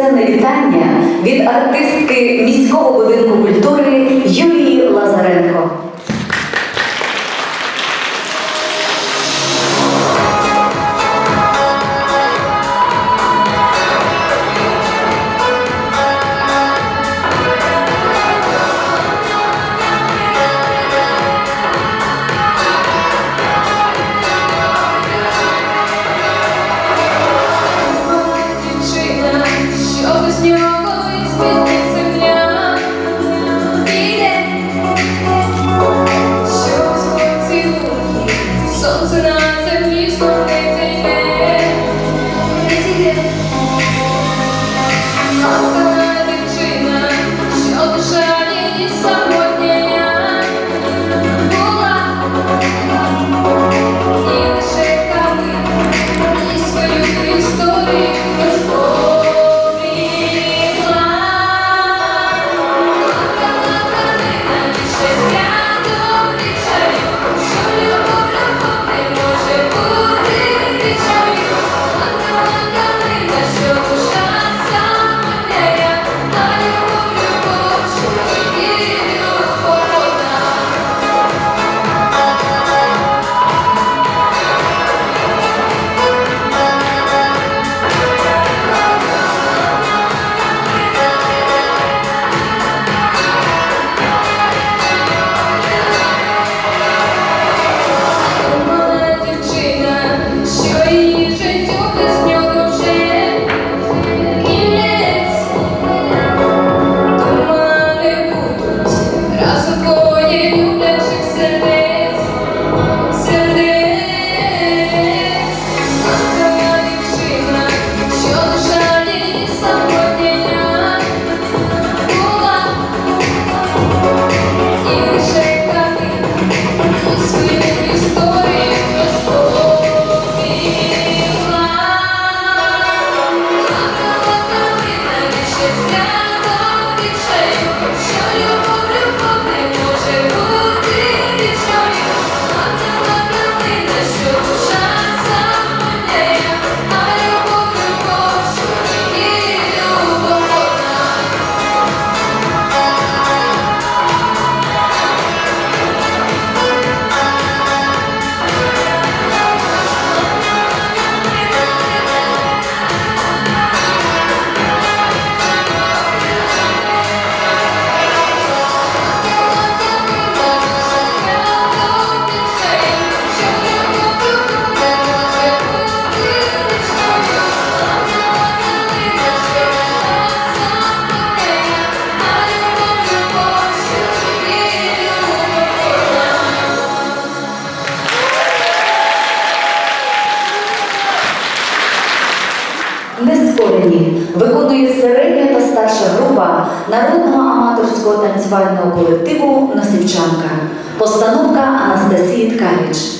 численне вітання від артистки міського будинку культури Юлії Лазаренко. танцювального колективу Носівчанка, постановка Анастасії Ткач.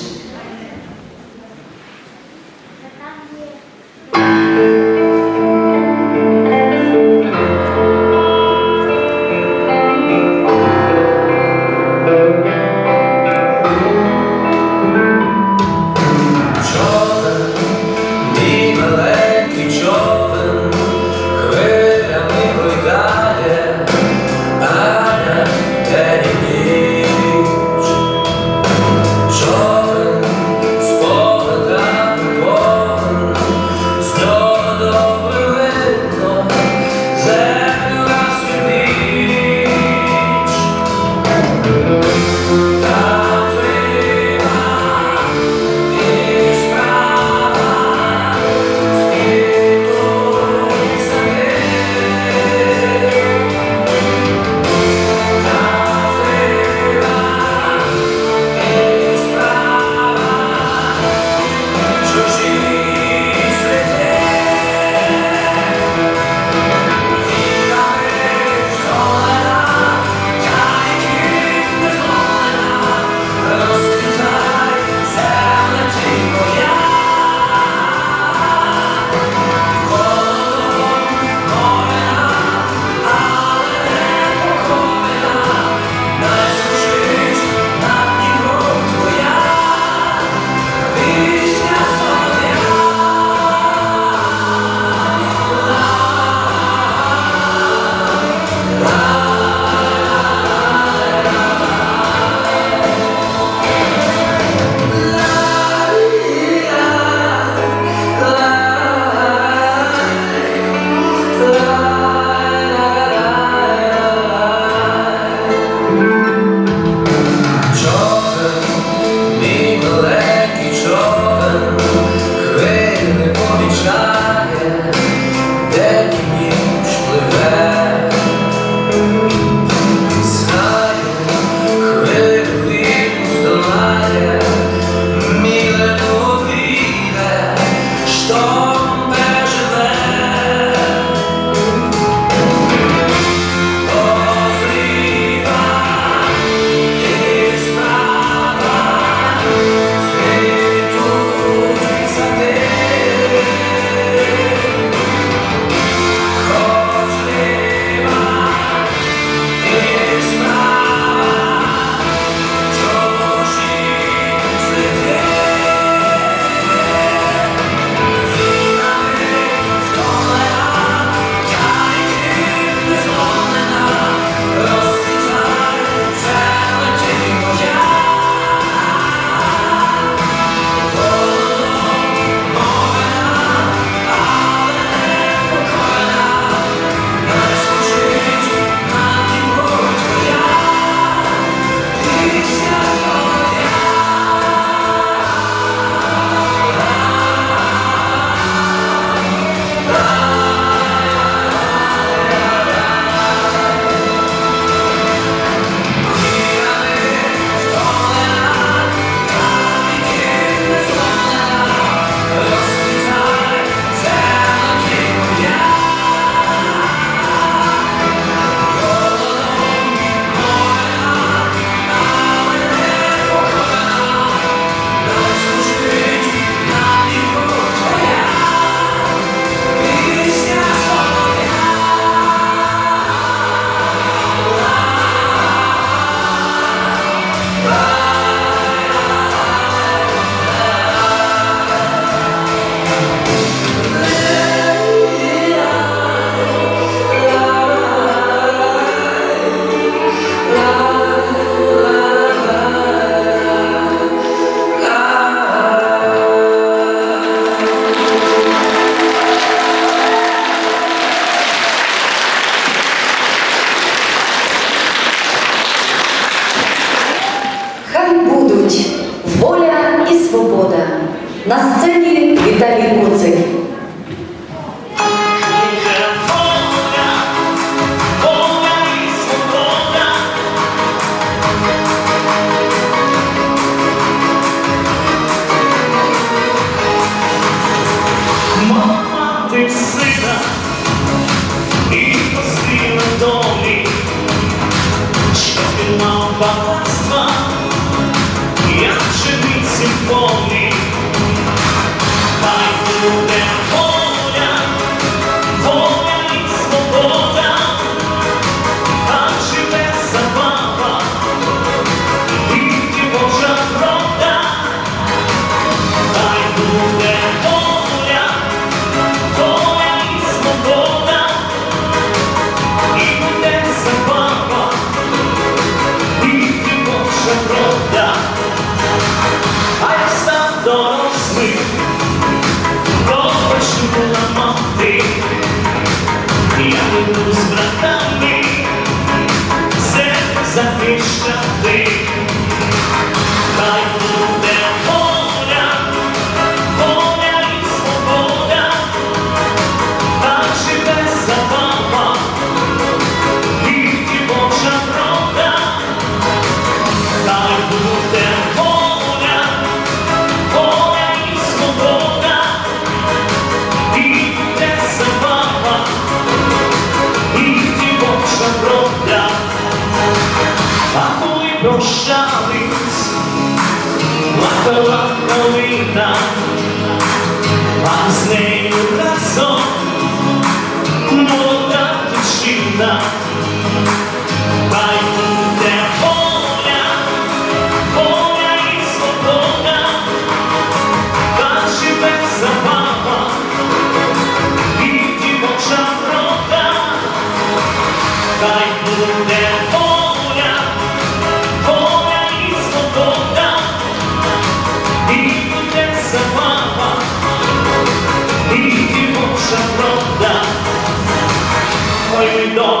we don't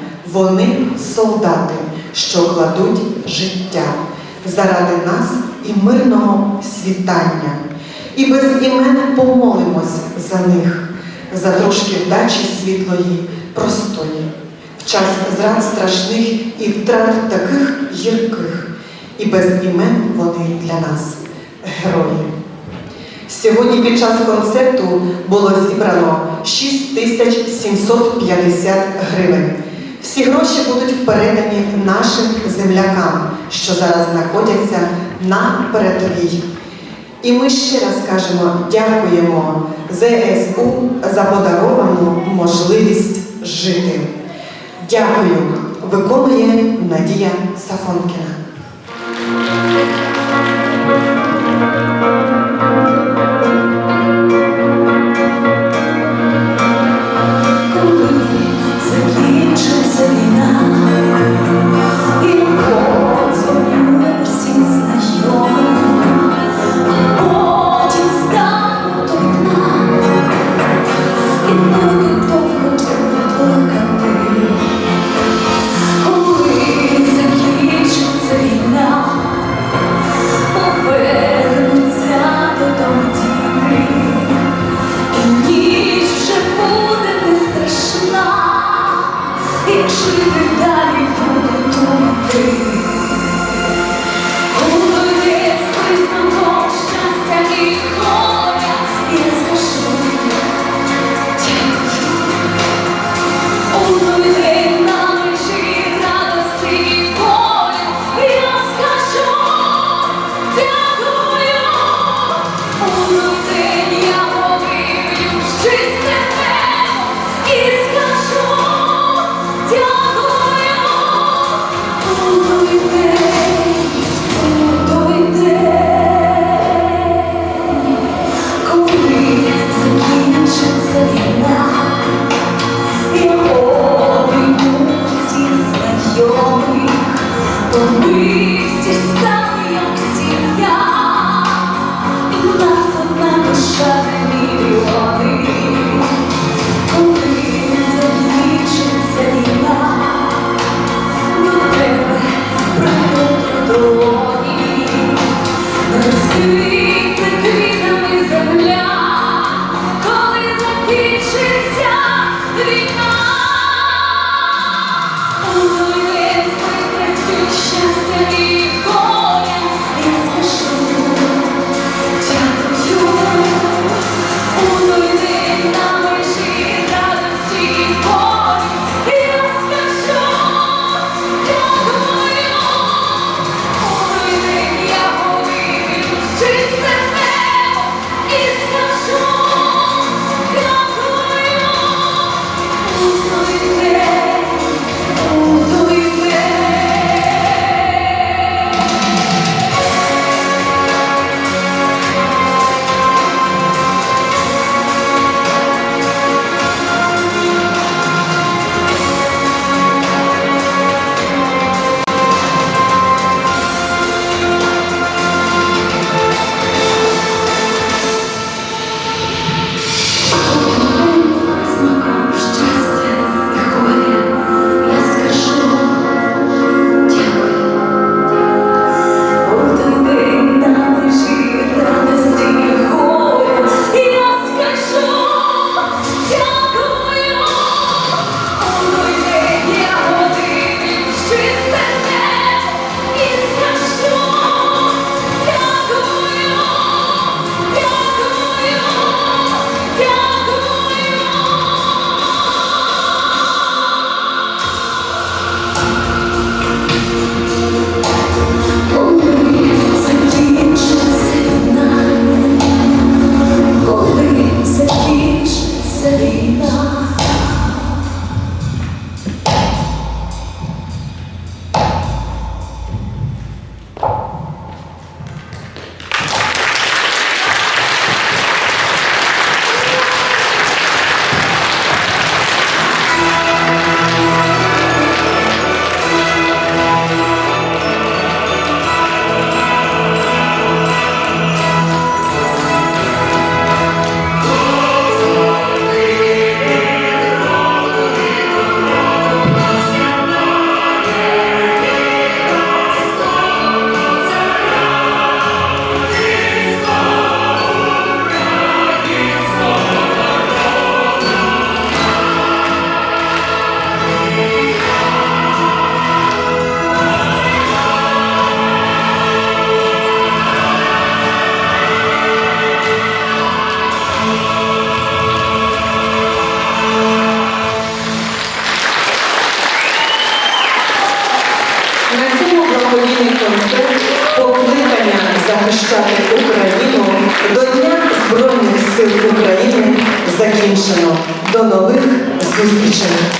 Вони солдати, що кладуть життя заради нас і мирного світання. І без імен помолимось за них, за трошки вдачі світлої, простої, в час зрад страшних і втрат таких гірких, і без імен вони для нас герої. Сьогодні під час концерту було зібрано 6750 гривень. Всі гроші будуть передані нашим землякам, що зараз знаходяться на передовій. І ми ще раз кажемо дякуємо ЗСУ за подаровану можливість жити. Дякую. Виконує Надія Сафонкіна. України. До нових зустрічей!